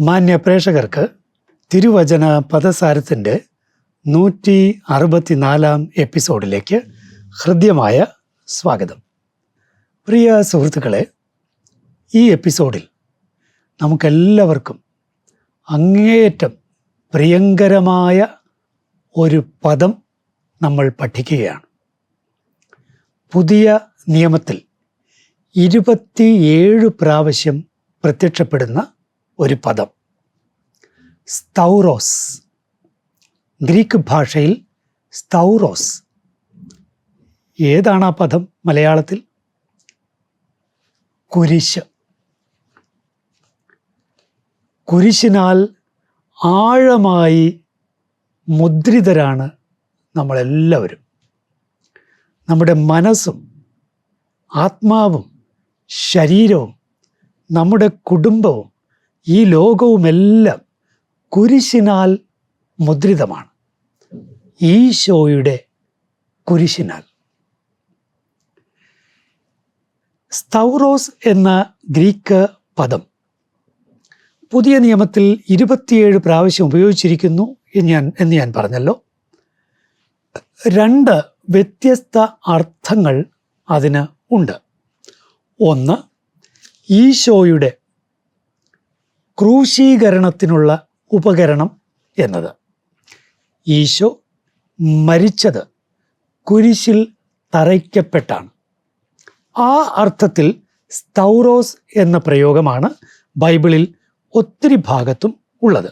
മാന്യ പ്രേക്ഷകർക്ക് തിരുവചന പദസാരത്തിന്റെ നൂറ്റി അറുപത്തിനാലാം എപ്പിസോഡിലേക്ക് ഹൃദ്യമായ സ്വാഗതം. പ്രിയ സുഹൃത്തുക്കളെ ഈ എപ്പിസോഡിൽ നമുക്കെല്ലാവർക്കും അങ്ങേയറ്റം പ്രിയങ്കരമായ ഒരു പദം നമ്മൾ പഠിക്കുകയാണ്. പുതിയ നിയമത്തിൽ ഇരുപത്തിയേഴ് പ്രാവശ്യം പ്രത്യക്ഷപ്പെടുന്ന ഒരു പദം. സ്തൗറോസ്. ഗ്രീക്ക് ഭാഷയിൽ സ്തൗറോസ്. ഏതാണ് ആ പദം മലയാളത്തിൽ? കുരിശ്. കുരിശിനാൽ ആഴമായി മുദ്രിതരാണ് നമ്മളെല്ലാവരും. നമ്മുടെ മനസ്സും ആത്മാവും ശരീരവും നമ്മുടെ കുടുംബവും ഈ ലോകവുമെല്ലാം കുരിശിനാൽ മുദ്രിതമാണ്. ഈശോയുടെ കുരിശിനാൽ. സ്തൗറോസ് എന്ന ഗ്രീക്ക് പദം പുതിയ നിയമത്തിൽ ഇരുപത്തിയേഴ് പ്രാവശ്യം ഉപയോഗിച്ചിരിക്കുന്നു എന്ന് ഞാൻ എന്ന് ഞാൻ പറഞ്ഞല്ലോ. രണ്ട് വ്യത്യസ്ത അർത്ഥങ്ങൾ അതിന് ഉണ്ട്. ഒന്ന് ഈശോയുടെ ക്രൂശീകരണത്തിനുള്ള ഉപകരണം എന്നത്. ഈശോ മരിച്ചത് കുരിശിൽ തറയ്ക്കപ്പെട്ടാണ്. ആ അർത്ഥത്തിൽ സ്തൗറോസ് എന്ന പ്രയോഗമാണ് ബൈബിളിൽ ഒത്തിരി ഭാഗത്തും ഉള്ളത്.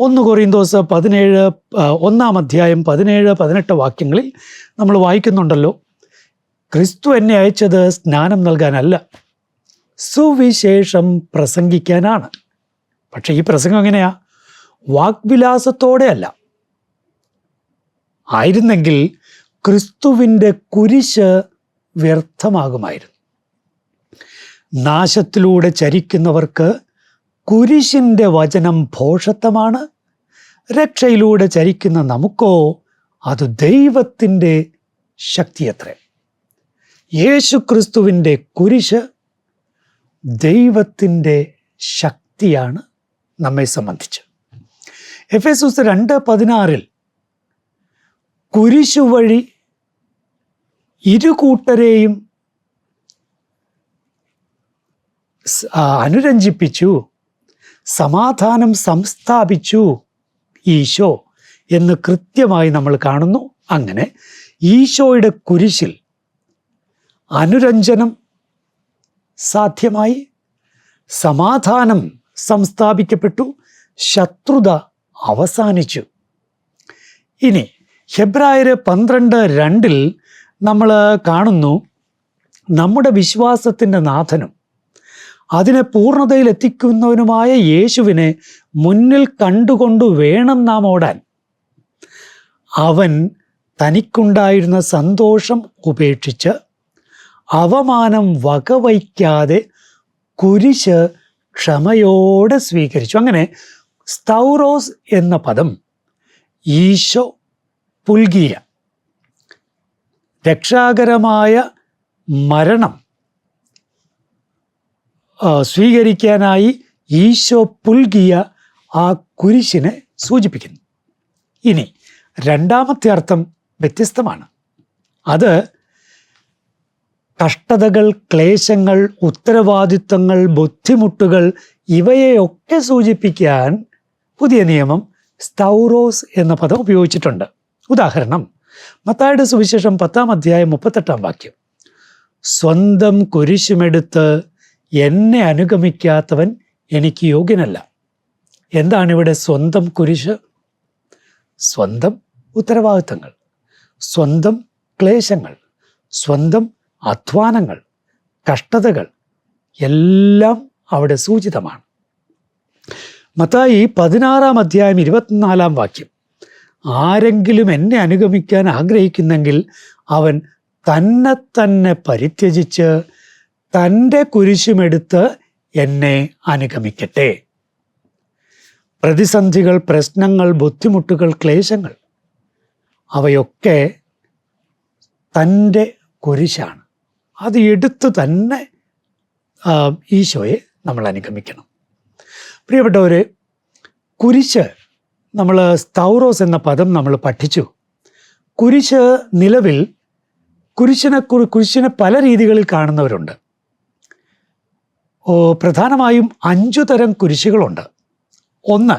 ഒന്ന് കൊറിന്തോസ് പതിനേഴ് ഒന്നാം അധ്യായം പതിനേഴ് പതിനെട്ട് വാക്യങ്ങളിൽ നമ്മൾ വായിക്കുന്നുണ്ടല്ലോ ക്രിസ്തു എന്നെ അയച്ചത് സ്നാനം നൽകാനല്ല സുവിശേഷം പ്രസംഗിക്കാനാണ്. പക്ഷെ ഈ പ്രസംഗം എങ്ങനെയാ വാഗ്വിലാസത്തോടെ അല്ല ആയിരുന്നെങ്കിൽ ക്രിസ്തുവിന്റെ കുരിശ് വ്യർത്ഥമാകുമായിരുന്നു. നാശത്തിലൂടെ ചരിക്കുന്നവർക്ക് കുരിശിന്റെ വചനം ഭോഷത്വമാണ് രക്ഷയിലൂടെ ചരിക്കുന്ന നമുക്കോ അത് ദൈവത്തിന്റെ ശക്തിയത്രേ. യേശുക്രിസ്തുവിന്റെ കുരിശ് ദൈവത്തിന്റെ ശക്തിയാണ്. നമ്മെ സംബന്ധിച്ച്. എഫ് എസ് ഉസ് രണ്ട് പതിനാറിൽ കുരിശു വഴി ഇരു കൂട്ടരെയും അനുരഞ്ജിപ്പിച്ചു സമാധാനം സംസ്ഥാപിച്ചു ഈശോ എന്ന് കൃത്യമായി നമ്മൾ കാണുന്നു. അങ്ങനെ ഈശോയുടെ കുരിശിൽ അനുരഞ്ജനം സാധ്യമായി സമാധാനം സംസ്ഥാപിക്കപ്പെട്ടു. ശത്രുത അവസാനിച്ചു. ഇനി ഹെബ്രായർ പന്ത്രണ്ട് രണ്ടിൽ നമ്മൾ കാണുന്നു നമ്മുടെ വിശ്വാസത്തിന്റെ നാഥനും അതിനെ പൂർണതയിൽ എത്തിക്കുന്നവനുമായ യേശുവിനെ മുന്നിൽ കണ്ടുകൊണ്ട് വേണം നാം ഓടാൻ. അവൻ തനിക്കുണ്ടായിരുന്ന സന്തോഷം ഉപേക്ഷിച്ച് അവമാനം വകവയ്ക്കാതെ കുരിശ് ക്ഷമയോടെ സ്വീകരിച്ചു. അങ്ങനെ സ്തൗറോസ് എന്ന പദം ഈശോ പുൽകിയ രക്ഷാകരമായ മരണം സ്വീകരിക്കാനായി ഈശോ പുൽകിയ ആ കുരിശിനെ സൂചിപ്പിക്കുന്നു. ഇനി രണ്ടാമത്തെ അർത്ഥം വ്യത്യസ്തമാണ്. അത് കഷ്ടതകൾ ക്ലേശങ്ങൾ ഉത്തരവാദിത്വങ്ങൾ ബുദ്ധിമുട്ടുകൾ ഇവയെയൊക്കെ സൂചിപ്പിക്കാൻ പുതിയ നിയമം സ്തൗറോസ് എന്ന പദം ഉപയോഗിച്ചിട്ടുണ്ട്. ഉദാഹരണം മത്തായുടെ സുവിശേഷം പത്താം അധ്യായം മുപ്പത്തെട്ടാം വാക്യം. സ്വന്തം കുരിശുമെടുത്ത് എന്നെ അനുഗമിക്കാത്തവൻ എനിക്ക് യോഗ്യനല്ല. എന്താണ് ഇവിടെ സ്വന്തം കുരിശ്? സ്വന്തം ഉത്തരവാദിത്തങ്ങൾ സ്വന്തം ക്ലേശങ്ങൾ സ്വന്തം അധ്വാനങ്ങൾ കഷ്ടതകൾ എല്ലാം അവിടെ സൂചിതമാണ്. മത്തായി പതിനാറാം അധ്യായം ഇരുപത്തിനാലാം വാക്യം. ആരെങ്കിലും എന്നെ അനുഗമിക്കാൻ ആഗ്രഹിക്കുന്നെങ്കിൽ അവൻ തന്നെ തന്നെ പരിത്യജിച്ച് തന്റെ കുരിശുമെടുത്ത് എന്നെ അനുഗമിക്കട്ടെ. പ്രതിസന്ധികൾ പ്രശ്നങ്ങൾ ബുദ്ധിമുട്ടുകൾ ക്ലേശങ്ങൾ അവയൊക്കെ തന്റെ കുരിശാണ്. അത് എടുത്തു തന്നെ ഈശോയെ നമ്മൾ അനുഗമിക്കണം. പ്രിയപ്പെട്ടവരെ കുരിശ് നമ്മൾ സ്തൗറോസ് എന്ന പദം നമ്മൾ പഠിച്ചു. കുരിശ് നിലവിൽ കുരിശിനെ കുരിശിനെ പല രീതികളിൽ കാണുന്നവരുണ്ട്. ഓ പ്രധാനമായും അഞ്ചു തരം കുരിശുകളുണ്ട്. ഒന്ന്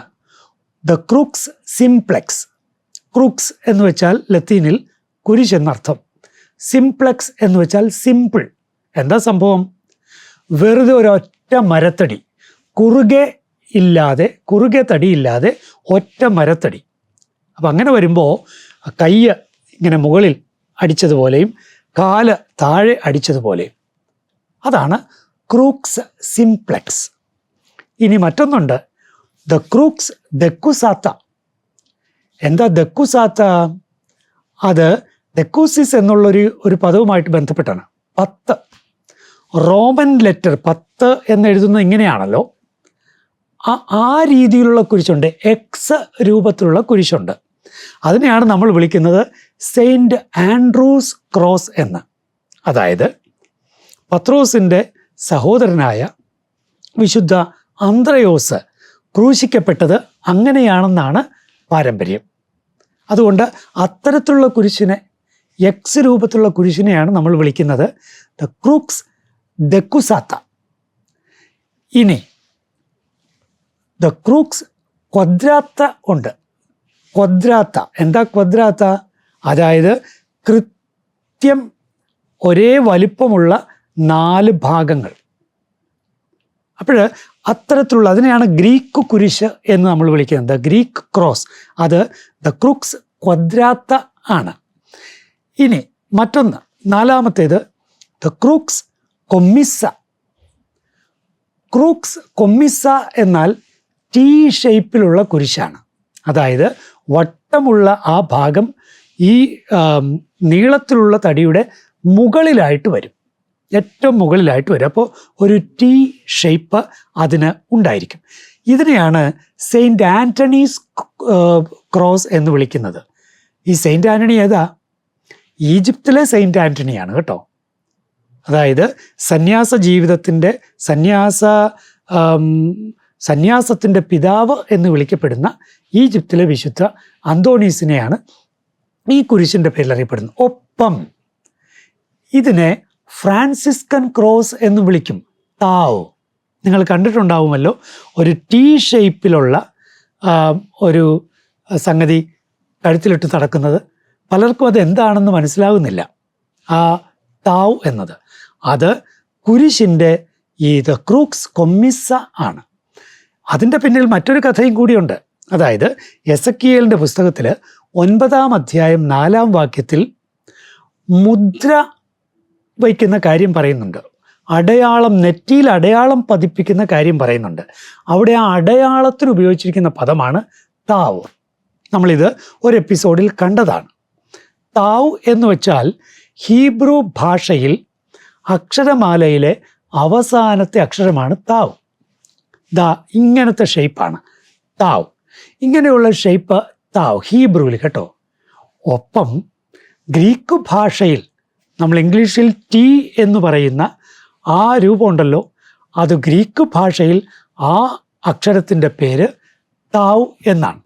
ദ ക്രൂക്സ് സിംപ്ലെക്സ്. ക്രൂക്സ് എന്ന് വെച്ചാൽ ലത്തീനിൽ കുരിശ് എന്നർത്ഥം. സിംപ്ലെക്സ് എന്ന് വെച്ചാൽ സിമ്പിൾ. എന്താ സംഭവം? വെറുതെ ഒരൊറ്റ മരത്തടി കുറുകെ ഇല്ലാതെ കുറുകെ തടിയില്ലാതെ ഒറ്റ മരത്തടി. അപ്പം അങ്ങനെ വരുമ്പോൾ കയ്യ് ഇങ്ങനെ മുകളിൽ അടിച്ചതുപോലെയും കാൽ താഴെ അടിച്ചതുപോലെയും. അതാണ് ക്രൂക്സ് സിംപ്ലക്സ്. ഇനി മറ്റൊന്നുണ്ട്. The crux decussata. എന്താ ദക്കുസാത്ത? അത് ദക്കൂസിസ് എന്നുള്ളൊരു ഒരു പദവുമായിട്ട് ബന്ധപ്പെട്ടാണ്. പത്ത്. റോമൻ ലെറ്റർ പത്ത് എന്നെഴുതുന്നത് ഇങ്ങനെയാണല്ലോ. ആ ആ രീതിയിലുള്ള കുരിശുണ്ട്. എക്സ് രൂപത്തിലുള്ള കുരിശുണ്ട്. അതിനെയാണ് നമ്മൾ വിളിക്കുന്നത് സെയിന്റ് ആൻഡ്രൂസ് ക്രോസ് എന്ന്. അതായത് പത്രോസിന്റെ സഹോദരനായ വിശുദ്ധ അന്ത്രയോസ് ക്രൂശിക്കപ്പെട്ടത് അങ്ങനെയാണെന്നാണ് പാരമ്പര്യം. അതുകൊണ്ട് അത്തരത്തിലുള്ള കുരിശിനെ എക്സ് രൂപത്തിലുള്ള കുരിശിനെയാണ് നമ്മൾ വിളിക്കുന്നത് ദ ക്രൂക്സ് ദക്കുസാത്ത ഇനി ദ ക്രൂക്സ് ക്വദ്രാത്ത ഉണ്ട്. ക്വദ്രാത്ത എന്താ ക്വദ്രാത്ത അതായത് കൃത്യം ഒരേ വലിപ്പമുള്ള നാല് ഭാഗങ്ങൾ. അപ്പോൾ അത്തരത്തിലുള്ള അതിനെയാണ് ഗ്രീക്ക് കുരിശ് എന്ന് നമ്മൾ വിളിക്കുന്നത്. The Greek cross. അത് ദ ക്രൂക്സ് ക്വദ്രാത്ത ആണ്. ഇനി മറ്റൊന്ന് നാലാമത്തേത് the crux commissa crux commissa എന്നാൽ ടി ഷേപ്പിലുള്ള കുരിശാണ്. അതായത് വട്ടമുള്ള ആ ഭാഗം ഈ നീളത്തിലുള്ള തടിയുടെ മുകളിലായിട്ട് വരും. ഏറ്റവും മുകളിലായിട്ട് വരും. അപ്പോൾ ഒരു ടി ഷേപ്പ് അതിന് ഉണ്ടായിരിക്കും. ഇതിനെയാണ് സെയിന്റ് ആന്റണീസ് ക്രോസ് എന്ന് വിളിക്കുന്നത്. ഈ സെയിന്റ് ആന്റണി ഏതാ? ഈജിപ്തിലെ സെയിന്റ് ആന്റണിയാണ് കേട്ടോ. അതായത് സന്യാസ ജീവിതത്തിന്റെ സന്യാസ സന്യാസത്തിന്റെ പിതാവ് എന്ന് വിളിക്കപ്പെടുന്ന ഈജിപ്തിലെ വിശുദ്ധ അന്തോണീസിനെയാണ് ഈ കുരിശിന്റെ പേരിൽ അറിയപ്പെടുന്നത്. ഒപ്പം ഇതിനെ ഫ്രാൻസിസ്കൻ ക്രോസ് എന്ന് വിളിക്കും. താവ്. നിങ്ങൾ കണ്ടിട്ടുണ്ടാവുമല്ലോ ഒരു ടീ ഷേപ്പിലുള്ള ഒരു സംഗതി കഴുത്തിലിട്ട് നടക്കുന്നത് പലർക്കും അത് എന്താണെന്ന് മനസ്സിലാകുന്നില്ല. ആ താവ് എന്നത്. അത് കുരിശിന്റെ ഈ ദ ക്രൂക്സ് കൊമ്മിസ ആണ്. അതിന്റെ പിന്നിൽ മറ്റൊരു കഥയും കൂടിയുണ്ട്. അതായത് എസക്കിയേലിന്റെ പുസ്തകത്തിൽ ഒൻപതാം അധ്യായം നാലാം വാക്യത്തിൽ മുദ്ര വയ്ക്കുന്ന കാര്യം പറയുന്നുണ്ട്. അടയാളം നെറ്റിയിൽ അടയാളം പതിപ്പിക്കുന്ന കാര്യം പറയുന്നുണ്ട്. അവിടെ ആ അടയാളത്തിന് ഉപയോഗിച്ചിരിക്കുന്ന പദമാണ് താവ്. നമ്മളിത് ഒരു എപ്പിസോഡിൽ കണ്ടതാണ്. താവ് എന്ന് വെച്ചാൽ ഹീബ്രു ഭാഷയിൽ അക്ഷരമാലയിലെ അവസാനത്തെ അക്ഷരമാണ് താവ്. ദാ ഇങ്ങനത്തെ ഷേപ്പാണ്. താവ്. ഇങ്ങനെയുള്ള ഷേപ്പ് താവ് ഹീബ്രുവിൽ കേട്ടോ. ഒപ്പം ഗ്രീക്ക് ഭാഷയിൽ നമ്മൾ ഇംഗ്ലീഷിൽ ടി എന്ന് പറയുന്ന ആ രൂപമുണ്ടല്ലോ. അത് ഗ്രീക്ക് ഭാഷയിൽ ആ അക്ഷരത്തിന്റെ പേര് താവ് എന്നാണ്.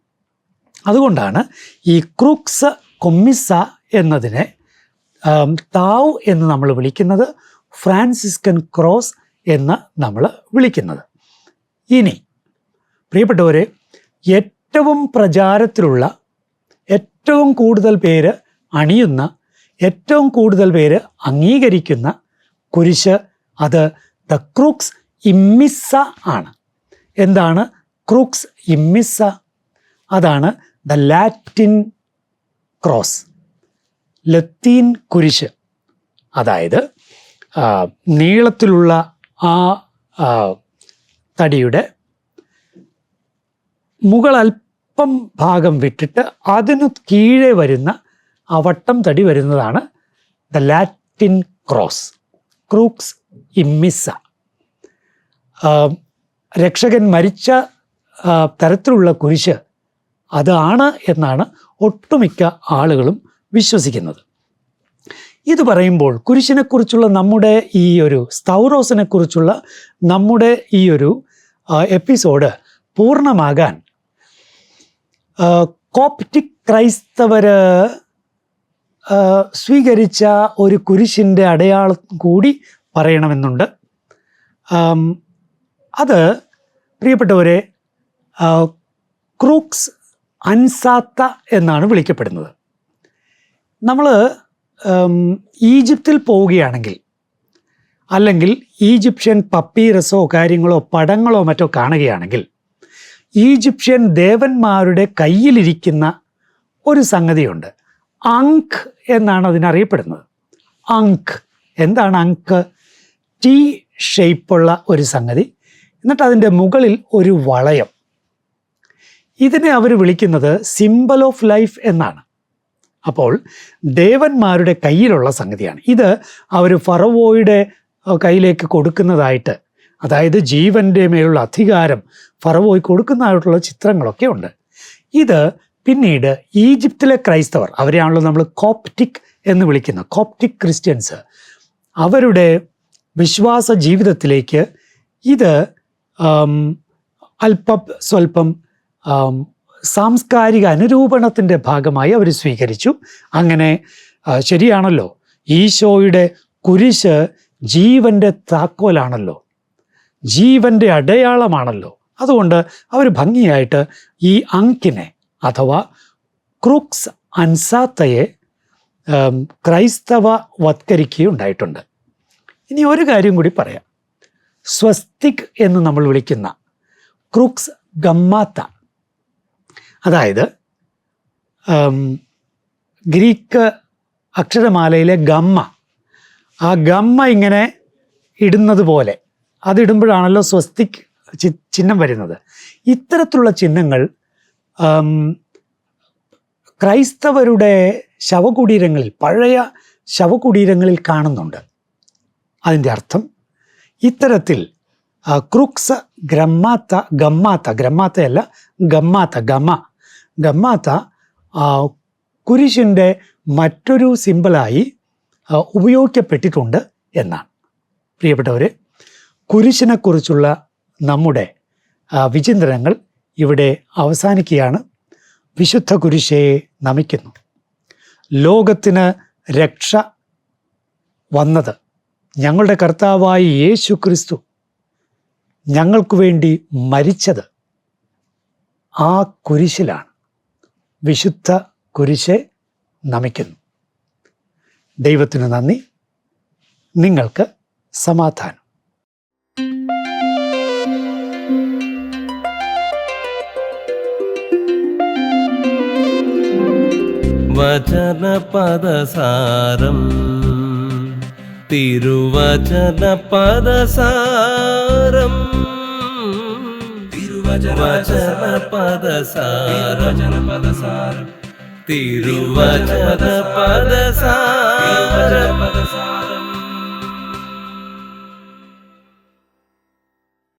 അതുകൊണ്ടാണ് ഈ ക്രൂക്സ് കൊമ്മിസ എന്നതിനെ താവ് എന്ന് നമ്മൾ വിളിക്കുന്നത് ഫ്രാൻസിസ്കൻ ക്രോസ് എന്ന് നമ്മൾ വിളിക്കുന്നത്. ഇനി പ്രിയപ്പെട്ടവരെ ഏറ്റവും പ്രചാരത്തിലുള്ള ഏറ്റവും കൂടുതൽ പേര് അണിയുന്ന ഏറ്റവും കൂടുതൽ പേര് അംഗീകരിക്കുന്ന കുരിശ് അത് ദ ക്രൂക്സ് ഇമ്മിസ ആണ്. എന്താണ് ക്രൂക്സ് ഇമ്മിസ അതാണ് ദ ലാറ്റിൻ ക്രോസ്. ലത്തീൻ കുരിശ്. അതായത് നീളത്തിലുള്ള ആ തടിയുടെ മുകൾ അല്പം ഭാഗം വിട്ടിട്ട് അതിനു കീഴെ വരുന്ന ആ വട്ടം തടി വരുന്നതാണ് the Latin cross crux immissa. രക്ഷകൻ മരിച്ച തരത്തിലുള്ള കുരിശ് അതാണ് എന്നാണ് ഒട്ടുമിക്ക ആളുകളും വിശ്വസിക്കുന്നത്. ഇത് പറയുമ്പോൾ കുരിശിനെക്കുറിച്ചുള്ള നമ്മുടെ ഈ ഒരു സ്തൗറോസിനെ കുറിച്ചുള്ള നമ്മുടെ ഈ ഒരു എപ്പിസോഡ് പൂർണമാകാൻ കോപ്റ്റിക് ക്രൈസ്തവർ സ്വീകരിച്ച ഒരു കുരിശിന്റെ അടയാളം കൂടി പറയണമെന്നുണ്ട്. അത് പ്രിയപ്പെട്ടവരെ ക്രൂക്സ് അൻസാത്ത എന്നാണ് വിളിക്കപ്പെടുന്നത്. നമ്മൾ ഈജിപ്തിൽ പോവുകയാണെങ്കിൽ അല്ലെങ്കിൽ ഈജിപ്ഷ്യൻ പപ്പീറസോ കാര്യങ്ങളോ പടങ്ങളോ മറ്റോ കാണുകയാണെങ്കിൽ ഈജിപ്ഷ്യൻ ദേവന്മാരുടെ കയ്യിലിരിക്കുന്ന ഒരു സംഗതിയുണ്ട്. അങ്ക് എന്നാണ് അതിനറിയപ്പെടുന്നത്. അങ്ക്. എന്താണ് അങ്ക്? ടി ഷേപ്പുള്ള ഒരു സംഗതി. എന്നിട്ട് അതിന്റെ മുകളിൽ ഒരു വളയം. ഇതിനെ അവർ വിളിക്കുന്നത് സിമ്പിൾ ഓഫ് ലൈഫ് എന്നാണ്. അപ്പോൾ ദേവന്മാരുടെ കയ്യിലുള്ള സംഗതിയാണ്. ഇത് അവർ ഫറവോയുടെ കയ്യിലേക്ക് കൊടുക്കുന്നതായിട്ട് അതായത് ജീവന്റെ മേലുള്ള അധികാരം ഫറവോയ് കൊടുക്കുന്നതായിട്ടുള്ള ചിത്രങ്ങളൊക്കെ ഉണ്ട്. ഇത് പിന്നീട് ഈജിപ്തിലെ ക്രൈസ്തവർ അവരെയാണല്ലോ നമ്മൾ കോപ്റ്റിക് എന്ന് വിളിക്കുന്നത് കോപ്റ്റിക് ക്രിസ്ത്യൻസ് അവരുടെ വിശ്വാസ ജീവിതത്തിലേക്ക് ഇത് അല്പ സ്വല്പം സാംസ്കാരിക അനുരൂപണത്തിന്റെ ഭാഗമായി അവർ സ്വീകരിച്ചു. അങ്ങനെ ശരിയാണല്ലോ. ഈശോയുടെ കുരിശ് ജീവന്റെ താക്കോലാണല്ലോ. ജീവന്റെ അടയാളമാണല്ലോ. അതുകൊണ്ട് അവർ ഭംഗിയായിട്ട് ഈ അങ്കിനെ അഥവാ ക്രൂക്സ് അൻസാത്തയെ ക്രൈസ്തവ വത്കരിക്കുകയുണ്ടായിട്ടുണ്ട് ഇനി ഒരു കാര്യം കൂടി പറയാം. സ്വസ്തിക് എന്ന് നമ്മൾ വിളിക്കുന്ന ക്രൂക്സ് ഗമ്മാത്ത അതായത് ഗ്രീക്ക് അക്ഷരമാലയിലെ ഗമ്മ. ആ ഗമ്മ ഇങ്ങനെ ഇടുന്നത് പോലെ അതിടുമ്പോഴാണല്ലോ സ്വസ്തിക് ചിഹ്നം വരുന്നത്. ഇത്തരത്തിലുള്ള ചിഹ്നങ്ങൾ ക്രൈസ്തവരുടെ ശവകുടീരങ്ങളിൽ പഴയ ശവകുടീരങ്ങളിൽ കാണുന്നുണ്ട്. അതിന്റെ അർത്ഥം ഇത്തരത്തിൽ ക്രൂക്സ് ഗ്രമ്മാത്ത ഗമ്മാത്ത ഗ്രമ്മാത്തയല്ല ഗമ്മാത്ത ഗമ ഗമ്മാത്ത കുരിശിന്റെ മറ്റൊരു സിമ്പിളായി ഉപയോഗിക്കപ്പെട്ടിട്ടുണ്ട് എന്നാണ്. പ്രിയപ്പെട്ടവരെ കുരിശിനെക്കുറിച്ചുള്ള നമ്മുടെ വിചിന്തനങ്ങൾ ഇവിടെ അവസാനിക്കുകയാണ്. വിശുദ്ധ കുരിശയെ നമിക്കുന്നു. ലോകത്തിന് രക്ഷ വന്നത് ഞങ്ങളുടെ കർത്താവായ യേശു ക്രിസ്തു ഞങ്ങൾക്ക് വേണ്ടി മരിച്ചത് ആ കുരിശിലാണ്. വിശുദ്ധ കുരിശെ നമിക്കുന്നു. ദൈവത്തിന് നന്ദി. നിങ്ങൾക്ക് സമാധാനം. വചന പദസാരം തിരുവചന തിരുവചനപദസാരം. తిరువచన పద సారజన పద సార తిరువచన పద సార పద సార